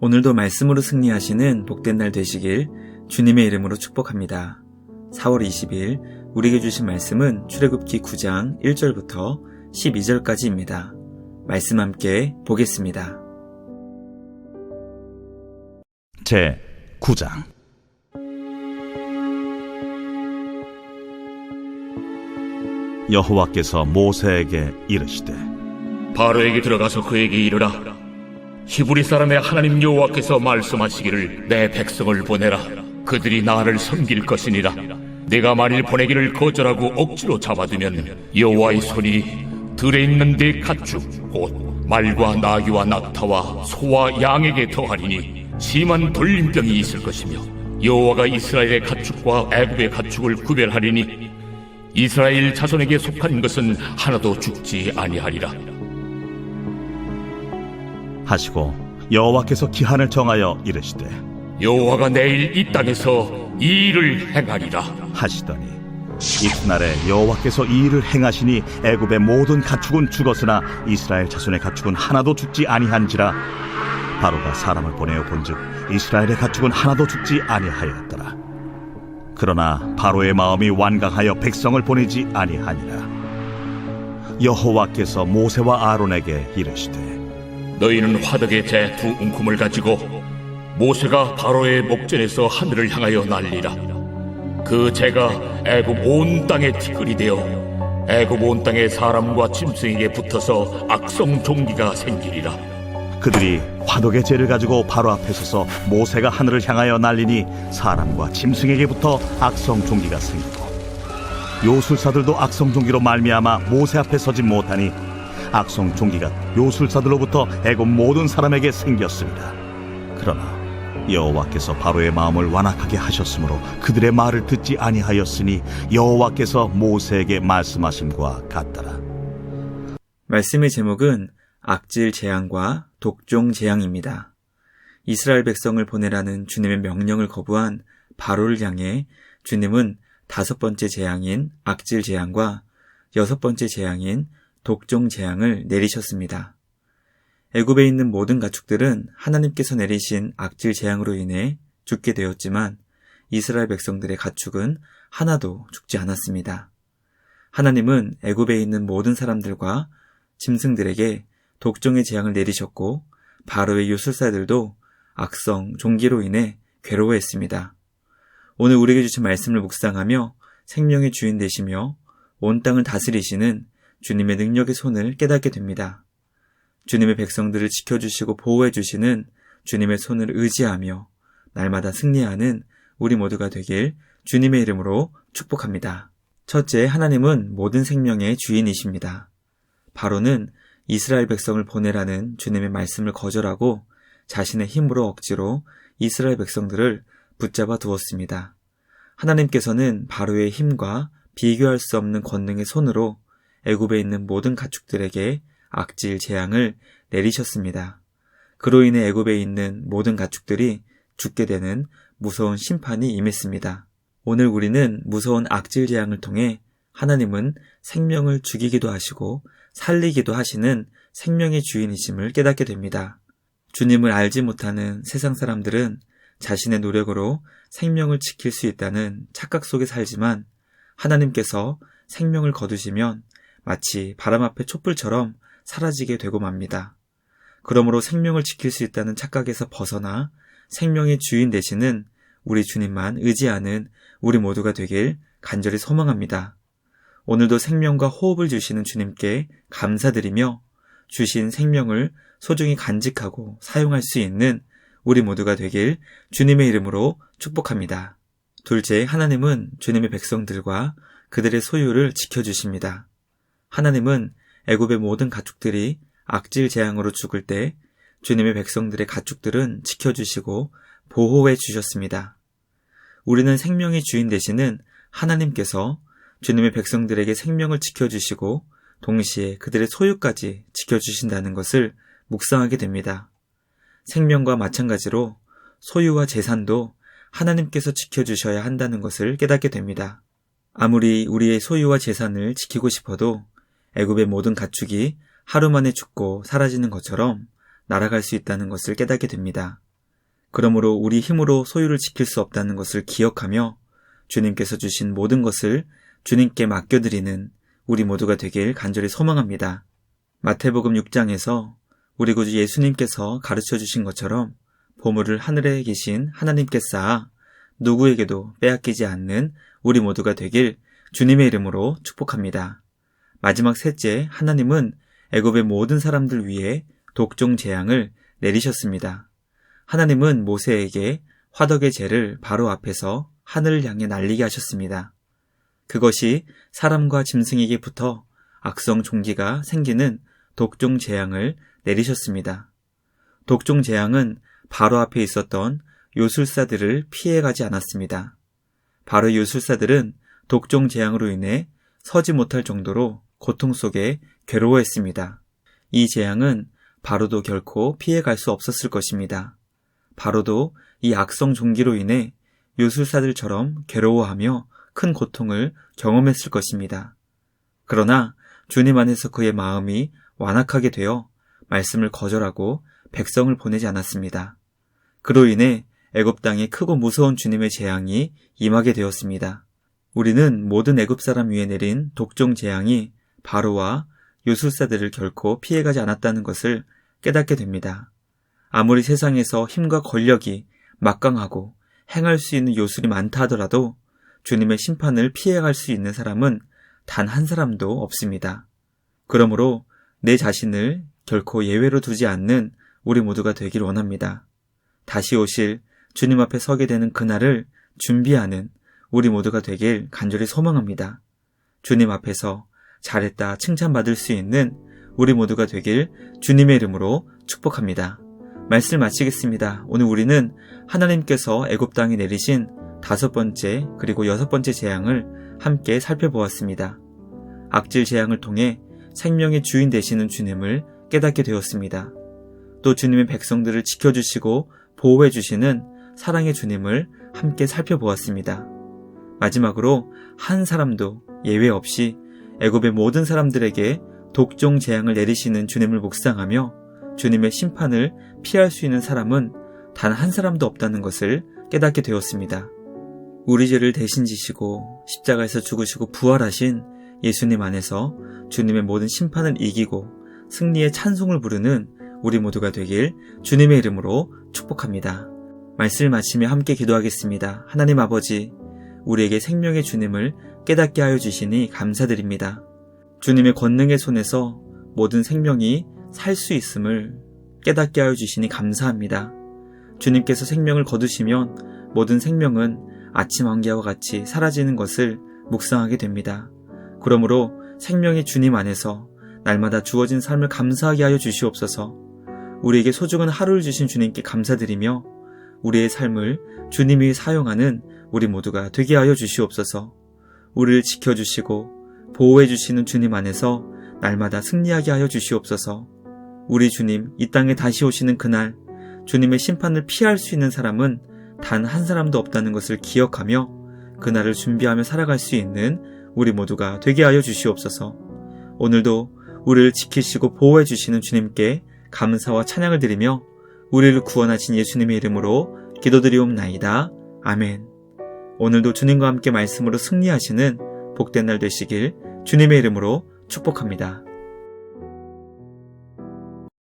오늘도 말씀으로 승리하시는 복된 날 되시길 주님의 이름으로 축복합니다. 4월 20일 우리에게 주신 말씀은 출애굽기 9장 1절부터 12절까지입니다. 말씀 함께 보겠습니다. 제 9장 여호와께서 모세에게 이르시되 바로에게 들어가서 그에게 이르라 히브리 사람의 하나님 여호와께서 말씀하시기를 내 백성을 보내라. 그들이 나를 섬길 것이니라. 내가 만일 보내기를 거절하고 억지로 잡아두면 여호와의 손이 들에 있는 내 가축 곧 말과 나귀와 낙타와 소와 양에게 더하리니 심한 돌림병이 있을 것이며 여호와가 이스라엘의 가축과 애굽의 가축을 구별하리니 이스라엘 자손에게 속한 것은 하나도 죽지 아니하리라 하시고 여호와께서 기한을 정하여 이르시되 여호와가 내일 이 땅에서 이 일을 행하리라. 하시더니 이튿날에 여호와께서 이 일을 행하시니 애굽의 모든 가축은 죽었으나 이스라엘 자손의 가축은 하나도 죽지 아니한지라. 바로가 사람을 보내어 본즉 이스라엘의 가축은 하나도 죽지 아니하였더라. 그러나 바로의 마음이 완강하여 백성을 보내지 아니하니라. 여호와께서 모세와 아론에게 이르시되 너희는 화덕의 재두 움큼을 가지고 모세가 바로의 목전에서 하늘을 향하여 날리라. 그 재가 애굽 온 땅에 티끌이 되어 애굽 온 땅의 사람과 짐승에게 붙어서 악성 종기가 생기리라. 그들이 화덕의 재를 가지고 바로 앞에 서서 모세가 하늘을 향하여 날리니 사람과 짐승에게부터 악성 종기가 생기고 요술사들도 악성 종기로 말미암아 모세 앞에 서지 못하니 악성 종기가 요술사들로부터 애굽 모든 사람에게 생겼습니다. 그러나 여호와께서 바로의 마음을 완악하게 하셨으므로 그들의 말을 듣지 아니하였으니 여호와께서 모세에게 말씀하심과 같더라. 말씀의 제목은 악질 재앙과 독종 재앙입니다. 이스라엘 백성을 보내라는 주님의 명령을 거부한 바로를 향해 주님은 다섯 번째 재앙인 악질 재앙과 여섯 번째 재앙인 독종 재앙을 내리셨습니다. 애굽에 있는 모든 가축들은 하나님께서 내리신 악질 재앙으로 인해 죽게 되었지만 이스라엘 백성들의 가축은 하나도 죽지 않았습니다. 하나님은 애굽에 있는 모든 사람들과 짐승들에게 독종의 재앙을 내리셨고 바로의 유술사들도 악성 종기로 인해 괴로워했습니다. 오늘 우리에게 주신 말씀을 묵상하며 생명의 주인 되시며 온 땅을 다스리시는 주님의 능력의 손을 깨닫게 됩니다. 주님의 백성들을 지켜주시고 보호해주시는 주님의 손을 의지하며 날마다 승리하는 우리 모두가 되길 주님의 이름으로 축복합니다. 첫째, 하나님은 모든 생명의 주인이십니다. 바로는 이스라엘 백성을 보내라는 주님의 말씀을 거절하고 자신의 힘으로 억지로 이스라엘 백성들을 붙잡아 두었습니다. 하나님께서는 바로의 힘과 비교할 수 없는 권능의 손으로 애굽에 있는 모든 가축들에게 악질 재앙을 내리셨습니다. 그로 인해 애굽에 있는 모든 가축들이 죽게 되는 무서운 심판이 임했습니다. 오늘 우리는 무서운 악질 재앙을 통해 하나님은 생명을 죽이기도 하시고 살리기도 하시는 생명의 주인이심을 깨닫게 됩니다. 주님을 알지 못하는 세상 사람들은 자신의 노력으로 생명을 지킬 수 있다는 착각 속에 살지만 하나님께서 생명을 거두시면 마치 바람 앞의 촛불처럼 사라지게 되고 맙니다. 그러므로 생명을 지킬 수 있다는 착각에서 벗어나 생명의 주인 되시는 우리 주님만 의지하는 우리 모두가 되길 간절히 소망합니다. 오늘도 생명과 호흡을 주시는 주님께 감사드리며 주신 생명을 소중히 간직하고 사용할 수 있는 우리 모두가 되길 주님의 이름으로 축복합니다. 둘째, 하나님은 주님의 백성들과 그들의 소유를 지켜주십니다. 하나님은 애굽의 모든 가축들이 악질 재앙으로 죽을 때 주님의 백성들의 가축들은 지켜주시고 보호해 주셨습니다. 우리는 생명의 주인 되시는 하나님께서 주님의 백성들에게 생명을 지켜주시고 동시에 그들의 소유까지 지켜주신다는 것을 묵상하게 됩니다. 생명과 마찬가지로 소유와 재산도 하나님께서 지켜주셔야 한다는 것을 깨닫게 됩니다. 아무리 우리의 소유와 재산을 지키고 싶어도 애굽의 모든 가축이 하루 만에 죽고 사라지는 것처럼 날아갈 수 있다는 것을 깨닫게 됩니다. 그러므로 우리 힘으로 소유를 지킬 수 없다는 것을 기억하며 주님께서 주신 모든 것을 주님께 맡겨드리는 우리 모두가 되길 간절히 소망합니다. 마태복음 6장에서 우리 구주 예수님께서 가르쳐 주신 것처럼 보물을 하늘에 계신 하나님께 쌓아 누구에게도 빼앗기지 않는 우리 모두가 되길 주님의 이름으로 축복합니다. 마지막 셋째, 하나님은 애굽의 모든 사람들 위해 독종 재앙을 내리셨습니다. 하나님은 모세에게 화덕의 재를 바로 앞에서 하늘을 향해 날리게 하셨습니다. 그것이 사람과 짐승에게 붙어 악성 종기가 생기는 독종 재앙을 내리셨습니다. 독종 재앙은 바로 앞에 있었던 요술사들을 피해가지 않았습니다. 바로 요술사들은 독종 재앙으로 인해 서지 못할 정도로 고통 속에 괴로워했습니다. 이 재앙은 바로도 결코 피해갈 수 없었을 것입니다. 바로도 이 악성 종기로 인해 요술사들처럼 괴로워하며 큰 고통을 경험했을 것입니다. 그러나 주님 안에서 그의 마음이 완악하게 되어 말씀을 거절하고 백성을 보내지 않았습니다. 그로 인해 애굽 땅에 크고 무서운 주님의 재앙이 임하게 되었습니다. 우리는 모든 애굽 사람 위에 내린 독종 재앙이 바로와 요술사들을 결코 피해가지 않았다는 것을 깨닫게 됩니다. 아무리 세상에서 힘과 권력이 막강하고 행할 수 있는 요술이 많다 하더라도 주님의 심판을 피해갈 수 있는 사람은 단 한 사람도 없습니다. 그러므로 내 자신을 결코 예외로 두지 않는 우리 모두가 되길 원합니다. 다시 오실 주님 앞에 서게 되는 그날을 준비하는 우리 모두가 되길 간절히 소망합니다. 주님 앞에서 잘했다 칭찬받을 수 있는 우리 모두가 되길 주님의 이름으로 축복합니다. 말씀 마치겠습니다. 오늘 우리는 하나님께서 애굽 땅에 내리신 다섯 번째 그리고 여섯 번째 재앙을 함께 살펴보았습니다. 악질 재앙을 통해 생명의 주인 되시는 주님을 깨닫게 되었습니다. 또 주님의 백성들을 지켜주시고 보호해주시는 사랑의 주님을 함께 살펴보았습니다. 마지막으로 한 사람도 예외 없이 애굽의 모든 사람들에게 독종 재앙을 내리시는 주님을 묵상하며 주님의 심판을 피할 수 있는 사람은 단 한 사람도 없다는 것을 깨닫게 되었습니다. 우리 죄를 대신 지시고 십자가에서 죽으시고 부활하신 예수님 안에서 주님의 모든 심판을 이기고 승리의 찬송을 부르는 우리 모두가 되길 주님의 이름으로 축복합니다. 말씀을 마치며 함께 기도하겠습니다. 하나님 아버지, 우리에게 생명의 주님을 깨닫게 하여 주시니 감사드립니다. 주님의 권능의 손에서 모든 생명이 살 수 있음을 깨닫게 하여 주시니 감사합니다. 주님께서 생명을 거두시면 모든 생명은 아침 안개와 같이 사라지는 것을 묵상하게 됩니다. 그러므로 생명의 주님 안에서 날마다 주어진 삶을 감사하게 하여 주시옵소서. 우리에게 소중한 하루를 주신 주님께 감사드리며 우리의 삶을 주님이 사용하는 우리 모두가 되게 하여 주시옵소서. 우리를 지켜주시고 보호해 주시는 주님 안에서 날마다 승리하게 하여 주시옵소서. 우리 주님 이 땅에 다시 오시는 그날 주님의 심판을 피할 수 있는 사람은 단 한 사람도 없다는 것을 기억하며 그날을 준비하며 살아갈 수 있는 우리 모두가 되게 하여 주시옵소서. 오늘도 우리를 지키시고 보호해 주시는 주님께 감사와 찬양을 드리며 우리를 구원하신 예수님의 이름으로 기도드리옵나이다. 아멘. 오늘도 주님과 함께 말씀으로 승리하시는 복된 날 되시길 주님의 이름으로 축복합니다.